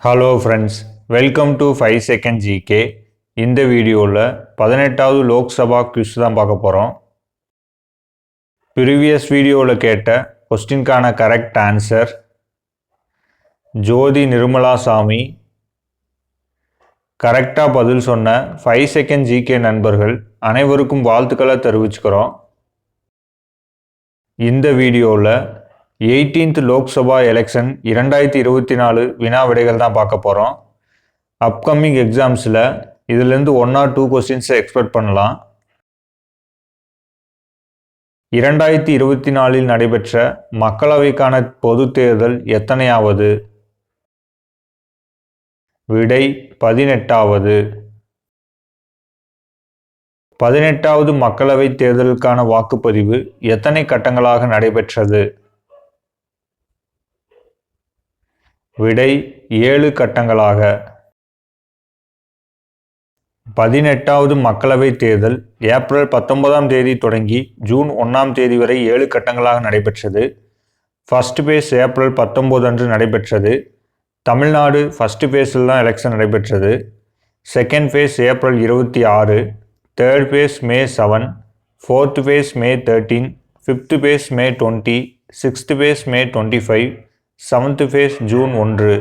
Hello friends welcome to five second GK இந்த வீடியோவில் பதினெட்டாவது லோக்சபா குவிஸ் தான் பார்க்க போகிறோம் ப்ரீவியஸ் வீடியோவில் கேட்ட கொஸ்டின்கான கரெக்ட் ஆன்சர் ஜோதி நிர்மலா சாமி. கரெக்டாக பதில் சொன்ன ஃபைவ் செகண்ட் ஜிகே நண்பர்கள் அனைவருக்கும் வாழ்த்துக்களை தெரிவிச்சுக்கிறோம். இந்த வீடியோவில் எயிட்டீன்த் லோக்சபா எலெக்ஷன் இரண்டாயிரத்தி இருபத்தி நாலு வினா விடைகள் தான் பார்க்க போகிறோம் அப்கமிங் எக்ஸாம்ஸில் இதுலேருந்து ஒன் ஆர் டூ கொஸ்டின்ஸை எக்ஸ்பெக்ட் பண்ணலாம். இரண்டாயிரத்தி இருபத்தி நாலில் நடைபெற்ற மக்களவைக்கான பொது தேர்தல் எத்தனையாவது? விடை பதினெட்டாவது. பதினெட்டாவது மக்களவைத் தேர்தலுக்கான வாக்குப்பதிவு எத்தனை கட்டங்களாக நடைபெற்றது? விடை ஏழு கட்டங்களாக. பதினெட்டாவது மக்களவைத் தேர்தல் ஏப்ரல் பத்தொன்பதாம் தேதி தொடங்கி ஜூன் ஒன்றாம் தேதி வரை ஏழு கட்டங்களாக நடைபெற்றது. ஃபர்ஸ்ட் பேஸ் ஏப்ரல் பத்தொம்போது அன்று நடைபெற்றது. தமிழ்நாடு ஃபஸ்ட்டு ஃபேஸில் தான் எலெக்ஷன் நடைபெற்றது. செகண்ட் ஃபேஸ் ஏப்ரல் இருபத்தி ஆறு third phase May seven fourth phase May thirteen fifth phase May twenty sixth phase May twenty five seventh phase June ஒன்று.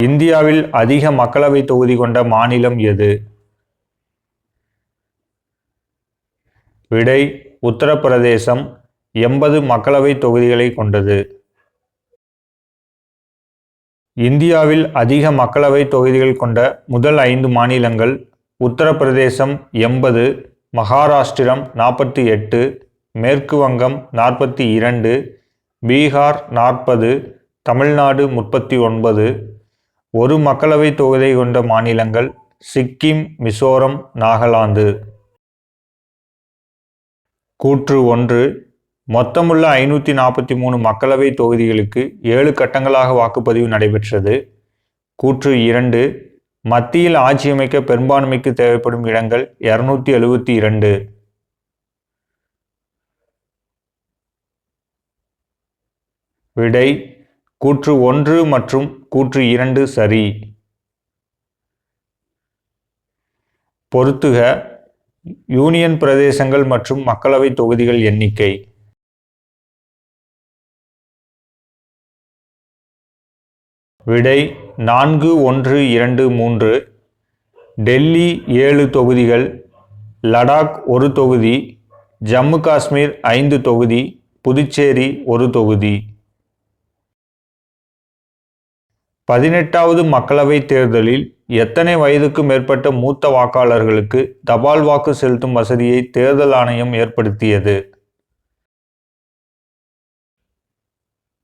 இந்தியாவில் அதிக மக்களவை தொகுதி கொண்ட மாநிலம் எது? விடை உத்தரப்பிரதேசம். எண்பது மக்களவை தொகுதிகளை கொண்டது. இந்தியாவில் அதிக மக்களவை தொகுதிகள் கொண்ட முதல் ஐந்து மாநிலங்கள் உத்தரப்பிரதேசம் எண்பது மகாராஷ்டிரம் நாற்பத்தி எட்டு மேற்கு வங்கம் நாற்பத்தி இரண்டு பீகார் நாற்பது தமிழ்நாடு முப்பத்தி ஒன்பது ஒரு மக்களவை தொகுதி கொண்ட மாநிலங்கள் சிக்கிம் மிசோரம் நாகாலாந்து. கூற்று ஒன்று மொத்தமுள்ள ஐநூற்றி நாற்பத்தி மூணு மக்களவை தொகுதிகளுக்கு ஏழு கட்டங்களாக வாக்குப்பதிவு நடைபெற்றது. கூற்று இரண்டு மத்தியில் ஆட்சியமைக்க பெரும்பான்மைக்கு தேவைப்படும் இடங்கள் இருநூத்தி எழுபத்தி இரண்டு. விடை கூற்று ஒன்று மற்றும் கூற்று இரண்டு சரி. பொறுத்துக யூனியன் பிரதேசங்கள் மற்றும் மக்களவை தொகுதிகள் எண்ணிக்கை. விடை நான்கு ஒன்று இரண்டு மூன்று. டெல்லி ஏழு தொகுதிகள் லடாக் ஒரு தொகுதி ஜம்மு காஷ்மீர் ஐந்து தொகுதி புதுச்சேரி ஒரு தொகுதி. பதினெட்டாவது மக்களவைத் தேர்தலில் எத்தனை வயதுக்கு மேற்பட்ட மூத்த வாக்காளர்களுக்கு தபால் வாக்கு செலுத்தும் வசதியை தேர்தல் ஆணையம் ஏற்படுத்தியது?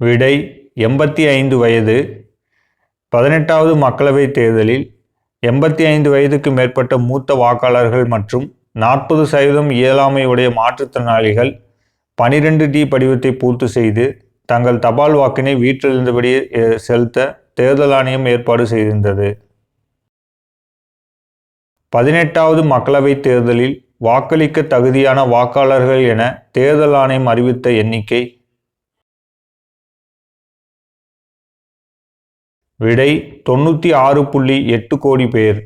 விடை எண்பத்தி ஐந்து வயது. பதினெட்டாவது மக்களவைத் தேர்தலில் எண்பத்தி ஐந்து வயதுக்கு மேற்பட்ட மூத்த வாக்காளர்கள் மற்றும் நாற்பது சதவீதம் இயலாமையுடைய மாற்றுத்திறனாளிகள் பனிரெண்டு டி படிவத்தை பூர்த்தி செய்து தங்கள் தபால் வாக்கினை வீட்டில் இருந்தபடியே செலுத்த தேர்தல் ஆணையம் ஏற்பாடு செய்திருந்தது. பதினெட்டாவது மக்களவைத் தேர்தலில் வாக்களிக்க தகுதியான வாக்காளர்கள் என தேர்தல் ஆணையம் அறிவித்த எண்ணிக்கை விடை தொண்ணூற்றி ஆறு புள்ளி எட்டு கோடி பேர்.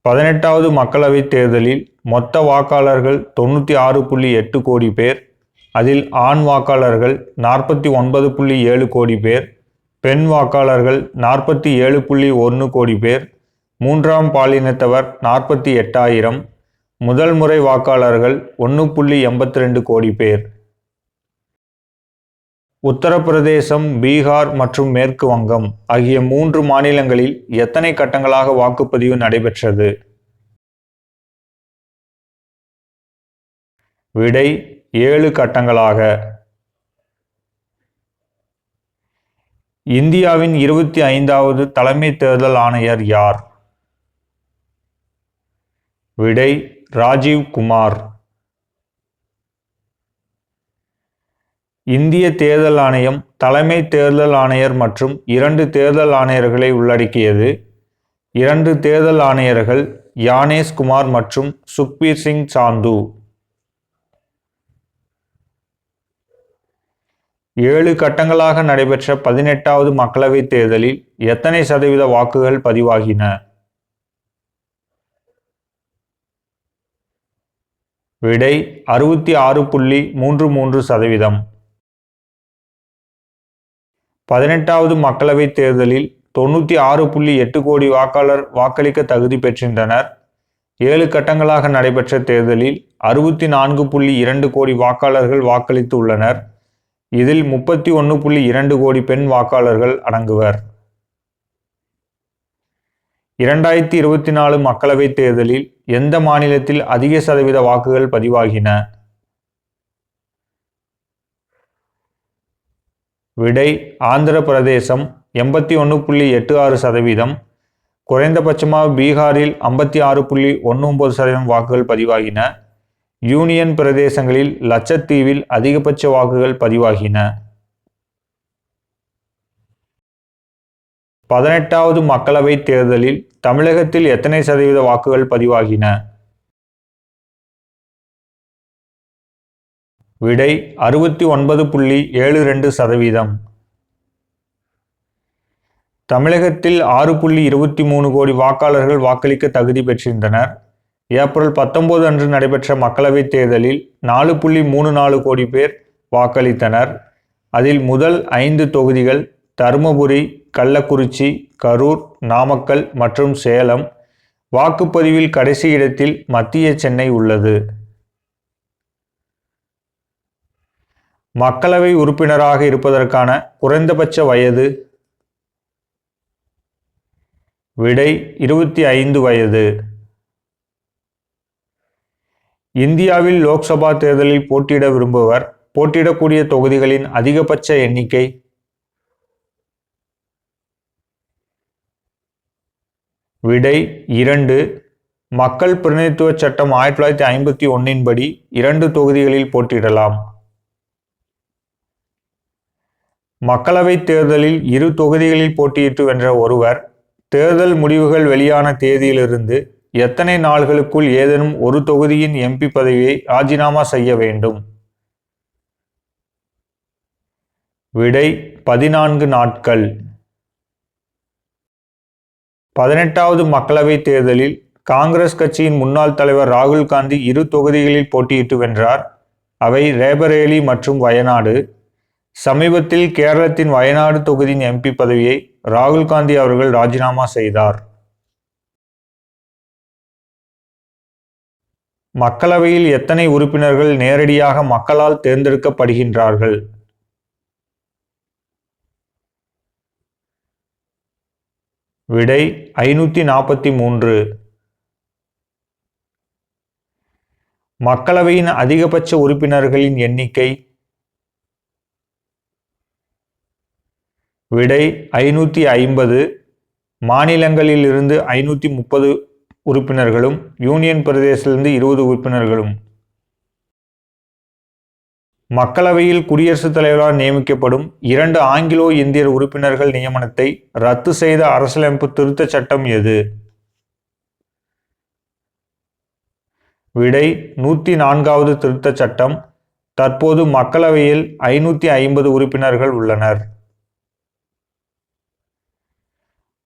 பதினெட்டாவது மக்களவைத் தேர்தலில் மொத்த வாக்காளர்கள் தொண்ணூற்றி ஆறு புள்ளி எட்டு கோடி பேர். அதில் ஆண் வாக்காளர்கள் நாற்பத்தி ஒன்பது புள்ளி ஏழு கோடி பேர் பெண் வாக்காளர்கள் நாற்பத்தி ஏழு புள்ளி ஒன்று கோடி பேர் மூன்றாம் பாலினத்தவர் நாற்பத்தி எட்டாயிரம் முதல் முறை வாக்காளர்கள் ஒன்று புள்ளி எண்பத்தி ரெண்டு கோடி பேர். உத்தரப்பிரதேசம் பீகார் மற்றும் மேற்கு வங்கம் ஆகிய மூன்று மாநிலங்களில் எத்தனை கட்டங்களாக வாக்குப்பதிவு நடைபெற்றது? விடை ஏழு கட்டங்களாக. இந்தியாவின் இருபத்தி ஐந்தாவது தலைமை தேர்தல் ஆணையர் யார்? விடை ராஜீவ் குமார். இந்திய தேர்தல் ஆணையம் தலைமை தேர்தல் ஆணையர் மற்றும் இரண்டு தேர்தல் ஆணையர்களை உள்ளடக்கியது. இரண்டு தேர்தல் ஆணையர்கள் யானேஷ்குமார் மற்றும் சுக்பீர் சிங் சாந்து. ஏழு கட்டங்களாக நடைபெற்ற பதினெட்டாவது மக்களவைத் தேர்தலில் எத்தனை சதவீத வாக்குகள் பதிவாகின? விடை அறுபத்தி ஆறு புள்ளி மூன்று மூன்று சதவீதம். பதினெட்டாவது மக்களவைத் தேர்தலில் தொண்ணூற்றி ஆறு புள்ளி எட்டு கோடி வாக்காளர் வாக்களிக்க தகுதி பெற்றிருந்தனர். ஏழு கட்டங்களாக நடைபெற்ற தேர்தலில் அறுபத்தி நான்கு புள்ளி இரண்டு கோடி வாக்காளர்கள் வாக்களித்து உள்ளனர். இதில் முப்பத்தி ஒன்று புள்ளி இரண்டு கோடி பெண் வாக்காளர்கள் அடங்குவர். இரண்டாயிரத்தி இருபத்தி நாலு மக்களவைத் தேர்தலில் எந்த மாநிலத்தில் அதிக சதவீத வாக்குகள் பதிவாகின? விடை ஆந்திர பிரதேசம் எண்பத்தி ஒன்று புள்ளி எட்டு ஆறு சதவீதம் குறைந்தபட்சமாக பீகாரில் ஐம்பத்தி ஆறு புள்ளி ஒன்று ஒன்பது சதவீதம் வாக்குகள் பதிவாகின. யூனியன் பிரதேசங்களில் லட்சத்தீவில் அதிகபட்ச வாக்குகள் பதிவாகின. பதினெட்டாவது மக்களவைத் தேர்தலில் தமிழகத்தில் எத்தனை சதவீத வாக்குகள் பதிவாகின? விடை அறுபத்தி ஒன்பது புள்ளி ஏழு ரெண்டு சதவீதம். தமிழகத்தில் ஆறு புள்ளி இருபத்தி மூணு கோடி வாக்காளர்கள் வாக்களிக்க தகுதி பெற்றிருந்தனர். ஏப்ரல் பத்தொன்பது அன்று நடைபெற்ற மக்களவைத் தேர்தலில் நாலு புள்ளி மூணு நாலு கோடி பேர் வாக்களித்தனர். அதில் முதல் ஐந்து தொகுதிகள் தருமபுரி கள்ளக்குறிச்சி கரூர் நாமக்கல் மற்றும் சேலம். வாக்குப்பதிவில் கடைசி இடத்தில் மத்திய சென்னை உள்ளது. மக்களவை உறுப்பினராக இருப்பதற்கான குறைந்தபட்ச வயது விடை இருபத்தி ஐந்து வயது. இந்தியாவில் லோக்சபா தேர்தலில் போட்டியிட விரும்புவர் போட்டியிடக்கூடிய தொகுதிகளின் அதிகபட்ச எண்ணிக்கை? விடை இரண்டு. மக்கள் பிரதிநிதித்துவ சட்டம் ஆயிரத்தி தொள்ளாயிரத்தி ஐம்பத்தி ஒன்னின் படி இரண்டு தொகுதிகளில் போட்டியிடலாம். மக்களவைத் தேர்தலில் இரு தொகுதிகளில் போட்டியிட்டு வென்ற ஒருவர் தேர்தல் முடிவுகள் வெளியான தேதியிலிருந்து எத்தனை நாள்களுக்குள் ஏதேனும் ஒரு தொகுதியின் எம்பி பதவியை ராஜினாமா செய்ய வேண்டும்? விடை பதினான்கு நாட்கள். பதினெட்டாவது மக்களவைத் தேர்தலில் காங்கிரஸ் கட்சியின் முன்னாள் தலைவர் ராகுல் காந்தி இரு தொகுதிகளில் போட்டியிட்டு வென்றார். அவை ரேபரேலி மற்றும் வயநாடு. சமீபத்தில் கேரளத்தின் வயநாடு தொகுதியின் எம்பி பதவியை ராகுல் காந்தி அவர்கள் ராஜினாமா செய்தார். மக்களவையில் எத்தனை உறுப்பினர்கள் நேரடியாக மக்களால் தேர்ந்தெடுக்கப்படுகின்றார்கள்? விடை ஐநூற்றி நாற்பத்தி மூன்று மக்களவையின் அதிகபட்ச உறுப்பினர்களின் எண்ணிக்கை விடை ஐநூற்றி ஐம்பது. மாநிலங்களிலிருந்து ஐநூற்றி முப்பது உறுப்பினர்களும் யூனியன் பிரதேசத்திலிருந்து இருபது உறுப்பினர்களும். மக்களவையில் குடியரசுத் தலைவரால் நியமிக்கப்படும் இரண்டு ஆங்கிலோ இந்தியர் உறுப்பினர்கள் நியமனத்தை ரத்து செய்த அரசியலமைப்பு திருத்தச் சட்டம் எது? விடை நூற்றி நான்காவது திருத்தச் சட்டம். தற்போது மக்களவையில் ஐநூற்றி ஐம்பது உறுப்பினர்கள் உள்ளனர்.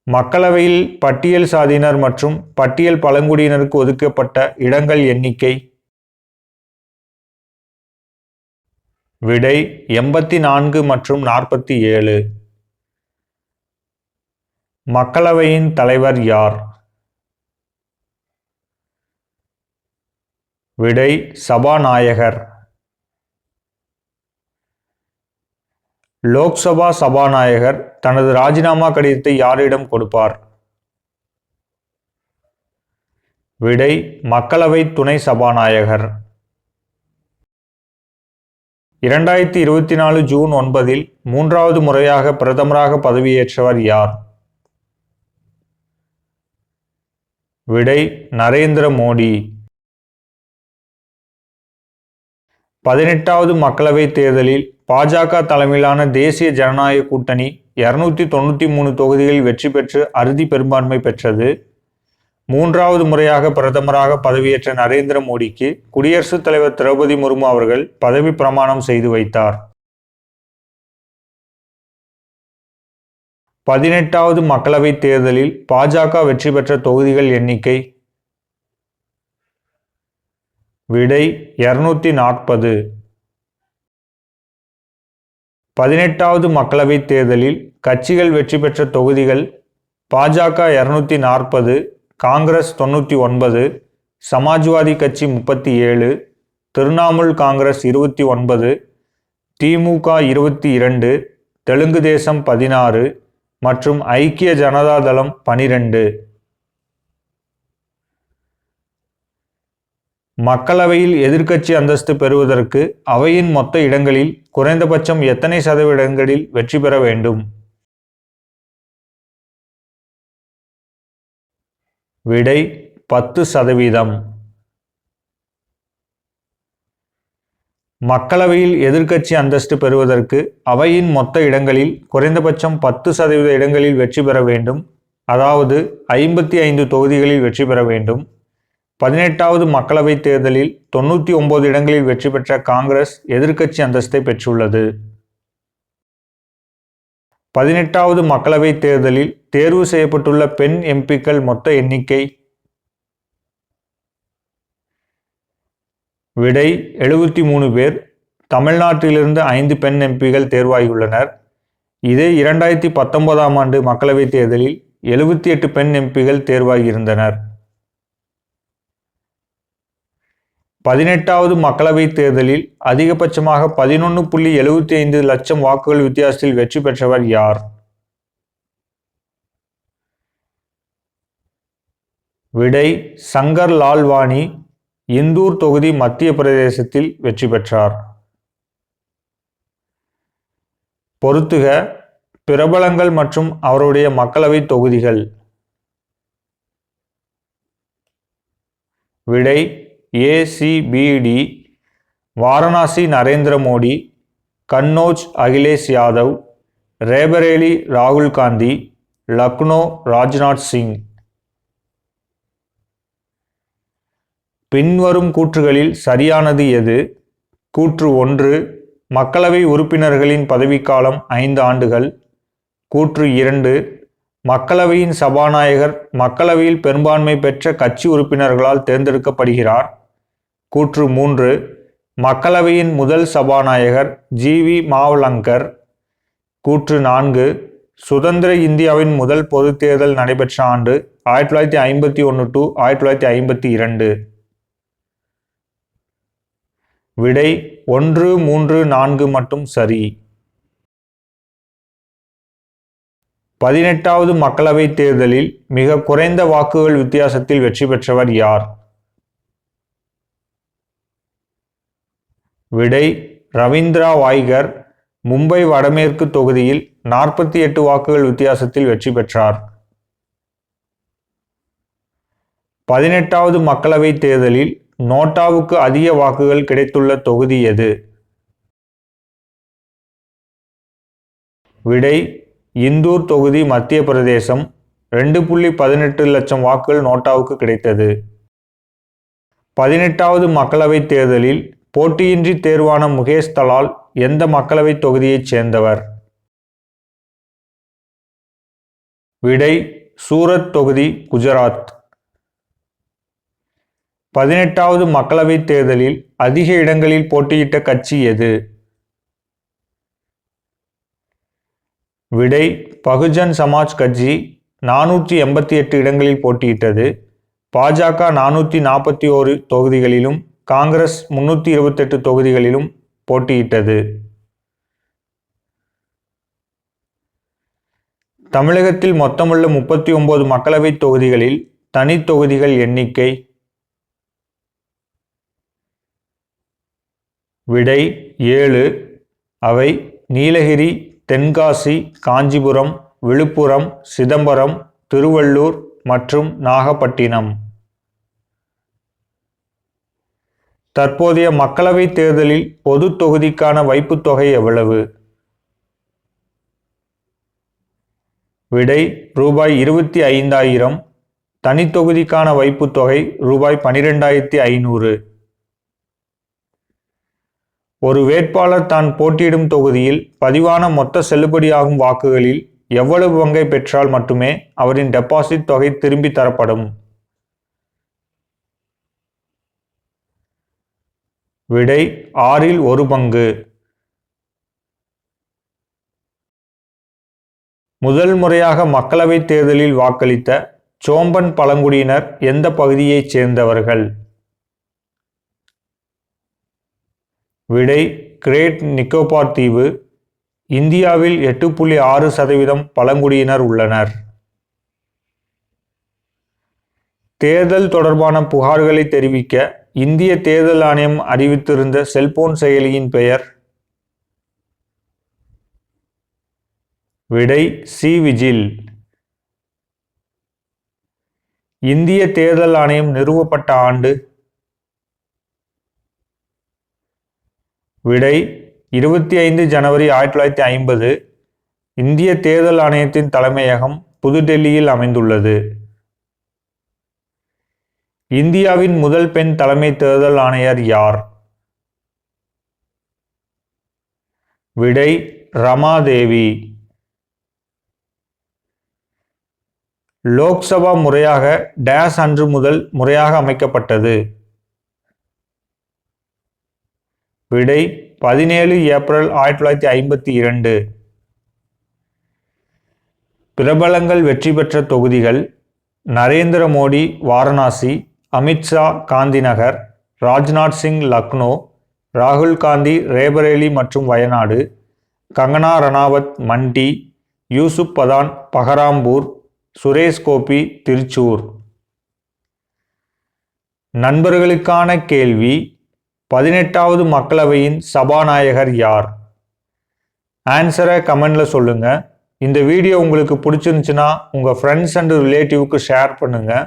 மக்களவையில் பட்டியல் சாதியினர் மற்றும் பட்டியல் பழங்குடியினருக்கு ஒதுக்கப்பட்ட இடங்கள் எண்ணிக்கை. விடை எண்பத்தி நான்கு மற்றும் நாற்பத்தி ஏழு. மக்களவையின் தலைவர் யார்? விடை சபாநாயகர். லோக்சபா சபாநாயகர் தனது ராஜினாமா கடிதத்தை யாரிடம் கொடுப்பார்? விடை மக்களவை துணை சபாநாயகர். இரண்டாயிரத்தி இருபத்தி நாலு ஜூன் ஒன்பதில் மூன்றாவது முறையாக பிரதமராக பதவியேற்றவர் யார்? விடை நரேந்திர மோடி. பதினெட்டாவது மக்களவைத் தேர்தலில் பாஜக தலைமையிலான தேசிய ஜனநாயக கூட்டணி இருநூத்தி தொண்ணூற்றி மூணு தொகுதிகளில் வெற்றி பெற்று அறுதி பெரும்பான்மை பெற்றது. மூன்றாவது முறையாக பிரதமராக பதவியேற்ற நரேந்திர மோடிக்கு குடியரசுத் தலைவர் திரௌபதி முர்மு அவர்கள் பதவி பிரமாணம் செய்து வைத்தார். பதினெட்டாவது மக்களவைத் தேர்தலில் பாஜக வெற்றி பெற்ற தொகுதிகள் எண்ணிக்கை விடை இருநூத்தி நாற்பது பதினெட்டாவது மக்களவைத் தேர்தலில் கட்சிகள் வெற்றி பெற்ற தொகுதிகள் பாஜக இருநூத்தி நாற்பது காங்கிரஸ் தொண்ணூற்றி ஒன்பது சமாஜ்வாதி கட்சி முப்பத்தி ஏழு திரிணாமுல் காங்கிரஸ் இருபத்தி ஒன்பது திமுக இருபத்தி இரண்டு தெலுங்கு தேசம் பதினாறு மற்றும் ஐக்கிய ஜனதா தளம் பனிரெண்டு. மக்களவையில் எதிர்க்கட்சி அந்தஸ்து பெறுவதற்கு அவையின் மொத்த இடங்களில் குறைந்தபட்சம் எத்தனை சதவீதங்களில் வெற்றி பெற வேண்டும்? விடை பத்து சதவீதம். மக்களவையில் எதிர்க்கட்சி அந்தஸ்து பெறுவதற்கு அவையின் மொத்த இடங்களில் குறைந்தபட்சம் பத்து சதவீத இடங்களில் வெற்றி பெற வேண்டும். அதாவது ஐம்பத்தி ஐந்து தொகுதிகளில் வெற்றி பெற வேண்டும். பதினெட்டாவது மக்களவைத் தேர்தலில் தொண்ணூற்றி ஒன்பது இடங்களில் வெற்றி பெற்ற காங்கிரஸ் எதிர்க்கட்சி அந்தஸ்தை பெற்றுள்ளது. பதினெட்டாவது மக்களவைத் தேர்தலில் தேர்வு செய்யப்பட்டுள்ள பெண் எம்பிக்கள் மொத்த எண்ணிக்கை விடை எழுபத்தி மூணு பேர். தமிழ்நாட்டிலிருந்து ஐந்து பெண் எம்பிகள் தேர்வாகியுள்ளனர். இதே இரண்டாயிரத்தி பத்தொன்பதாம் ஆண்டு மக்களவைத் தேர்தலில் எழுபத்தி எட்டு பெண் எம்பிகள் தேர்வாகியிருந்தனர். பதினெட்டாவது மக்களவைத் தேர்தலில் அதிகபட்சமாக பதினொன்று புள்ளி எழுபத்தி ஐந்து லட்சம் வாக்குகள் வித்தியாசத்தில் வெற்றி பெற்றவர் யார்? விடை சங்கர் லால்வானி இந்தூர் தொகுதி மத்திய பிரதேசத்தில் வெற்றி பெற்றார். பொறுத்துக பிரபலங்கள் மற்றும் அவருடைய மக்களவை தொகுதிகள். விடை A C B D Varanasi Narendra Modi Kannauj Akhilesh Yadav Raebareli ராகுல் காந்தி லக்னோ ராஜ்நாத் சிங். பின்வரும் கூற்றுகளில் சரியானது எது? கூற்று ஒன்று மக்களவை உறுப்பினர்களின் பதவிக்காலம் ஐந்து ஆண்டுகள். கூற்று இரண்டு மக்களவையின் சபாநாயகர் மக்களவையில் பெரும்பான்மை பெற்ற கட்சி உறுப்பினர்களால் தேர்ந்தெடுக்கப்படுகிறார். கூற்று மூன்று. மக்களவையின் முதல் சபாநாயகர் ஜி. வி. மாவலங்கர். கூற்று நான்கு. சுதந்திர இந்தியாவின் முதல் பொது தேர்தல் நடைபெற்ற ஆண்டு ஆயிரத்தி தொள்ளாயிரத்தி ஐம்பத்தி ஒன்று டு ஆயிரத்தி தொள்ளாயிரத்தி ஐம்பத்தி இரண்டு. விடை ஒன்று மூன்று நான்கு மட்டும் சரி. பதினெட்டாவது மக்களவைத் தேர்தலில் மிக குறைந்த வாக்குகள் வித்தியாசத்தில் வெற்றி பெற்றவர் யார்? விடை ரவீந்திரா வாய்கர். மும்பை வடமேற்கு தொகுதியில் நாற்பத்தி எட்டு வாக்குகள் வித்தியாசத்தில் வெற்றி பெற்றார். பதினெட்டாவது மக்களவைத் தேர்தலில் நோட்டாவுக்கு அதிக வாக்குகள் கிடைத்துள்ள தொகுதி எது? விடை இந்தூர் தொகுதி மத்திய பிரதேசம். ரெண்டு புள்ளி பதினெட்டு லட்சம் வாக்குகள் நோட்டாவுக்கு கிடைத்தது. பதினெட்டாவது மக்களவைத் தேர்தலில் போட்டியின்றி தேர்வான முகேஷ் தலால் எந்த மக்களவைத் தொகுதியைச் சேர்ந்தவர்? விடை சூரத் தொகுதி குஜராத். பதினெட்டாவது மக்களவைத் தேர்தலில் அதிக இடங்களில் போட்டியிட்ட கட்சி எது? விடை பகுஜன் சமாஜ் கட்சி நானூற்றி எண்பத்தி எட்டு இடங்களில் போட்டியிட்டது. பாஜக நானூற்றி நாற்பத்தி ஓரு தொகுதிகளிலும் காங்கிரஸ் முன்னூற்றி இருபத்தெட்டு தொகுதிகளிலும் போட்டியிட்டது. தமிழகத்தில் மொத்தமுள்ள முப்பத்தி ஒன்பது மக்களவைத் தொகுதிகளில் தனி தொகுதிகள் எண்ணிக்கை விடை ஏழு. அவை நீலகிரி தென்காசி காஞ்சிபுரம் விழுப்புரம் சிதம்பரம் திருவள்ளூர் மற்றும் நாகப்பட்டினம். தற்போதைய மக்களவைத் தேர்தலில் பொது தொகுதிக்கான வைப்புத் தொகை எவ்வளவு? விடை ரூபாய் இருபத்தி ஐந்தாயிரம். தனித்தொகுதிக்கான வைப்புத் தொகை ரூபாய் பனிரெண்டாயிரத்தி ஐநூறு. ஒரு வேட்பாளர் தான் போட்டியிடும் தொகுதியில் பதிவான மொத்த செல்லுபடியாகும் வாக்குகளில் எவ்வளவு பங்கை பெற்றால் மட்டுமே அவரின் டெபாசிட் தொகை திரும்பி தரப்படும். விடை ஆறில் ஒரு பங்கு. முதல் முறையாக மக்களவைத் தேர்தலில் வாக்களித்த சோம்பன் பழங்குடியினர் எந்த பகுதியைச் சேர்ந்தவர்கள்? விடை கிரேட் நிக்கோபார் தீவு. இந்தியாவில் எட்டு புள்ளி ஆறு சதவீதம் பழங்குடியினர் உள்ளனர். தேர்தல் தொடர்பான புகார்களை தெரிவிக்க இந்திய தேர்தல் ஆணையம் அறிவித்திருந்த செல்போன் செயலியின் பெயர் விடை சி விஜில். இந்திய தேர்தல் ஆணையம் நிறுவப்பட்ட ஆண்டு விடை இருபத்தி ஐந்து ஜனவரி ஆயிரத்தி தொள்ளாயிரத்தி ஐம்பது இந்திய தேர்தல் ஆணையத்தின் தலைமையகம் புதுடெல்லியில் அமைந்துள்ளது. இந்தியாவின் முதல் பெண் தலைமை தேர்தல் ஆணையர் யார்? விடை ரமாதேவி. லோக்சபா முறையாக டேஸ் அன்று முதல் முறையாக அமைக்கப்பட்டது. விடை பதினேழு ஏப்ரல் ஆயிரத்தி தொள்ளாயிரத்தி ஐம்பத்தி இரண்டு. பிரபலங்கள் வெற்றி பெற்ற தொகுதிகள் நரேந்திர மோடி வாரணாசி அமித்ஷா காந்திநகர் ராஜ்நாத் சிங் லக்னோ ராகுல் காந்தி ரேபரேலி மற்றும் வயநாடு கங்கனா ரணாவத் மண்டி யூசுப் பதான் பஹராம்பூர் சுரேஷ் கோபி திருச்சூர். நண்பர்களுக்கான கேள்வி பதினெட்டாவது மக்களவையின் சபாநாயகர் யார்? ஆன்சரை கமெண்டில் சொல்லுங்கள் இந்த வீடியோ உங்களுக்கு பிடிச்சிருந்துச்சுன்னா உங்கள் ஃப்ரெண்ட்ஸ் அண்ட் ரிலேட்டிவ்க்கு ஷேர் பண்ணுங்கள்